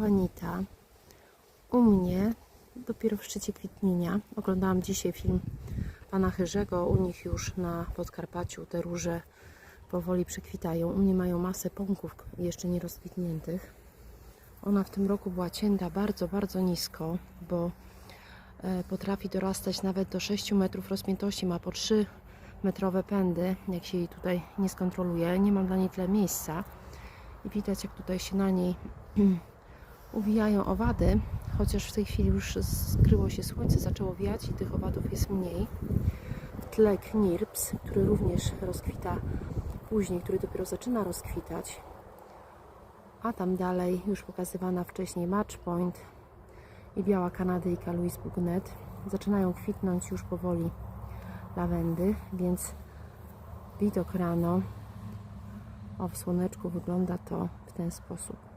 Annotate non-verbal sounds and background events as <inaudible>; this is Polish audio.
Juanita. U mnie dopiero w szczycie kwitnienia. Oglądałam dzisiaj film pana Chyrzego. U nich już na Podkarpaciu te róże powoli przekwitają. U mnie mają masę pąków jeszcze nie rozkwitniętych. Ona w tym roku była cięta bardzo, bardzo nisko, bo e, potrafi dorastać nawet do 6 metrów rozpiętości. Ma po 3 metrowe pędy, jak się jej tutaj nie skontroluje. Nie mam dla niej tyle miejsca. I widać, jak tutaj się na niej <clears throat> uwijają owady, chociaż w tej chwili już skryło się słońce, zaczęło wiać i tych owadów jest mniej. W tle knirps, który również rozkwita później, który dopiero zaczyna rozkwitać. A tam dalej, już pokazywana wcześniej Match Point i biała kanadyjka Louis Bugnet. Zaczynają kwitnąć już powoli lawendy, więc widok rano o w słoneczku wygląda to w ten sposób.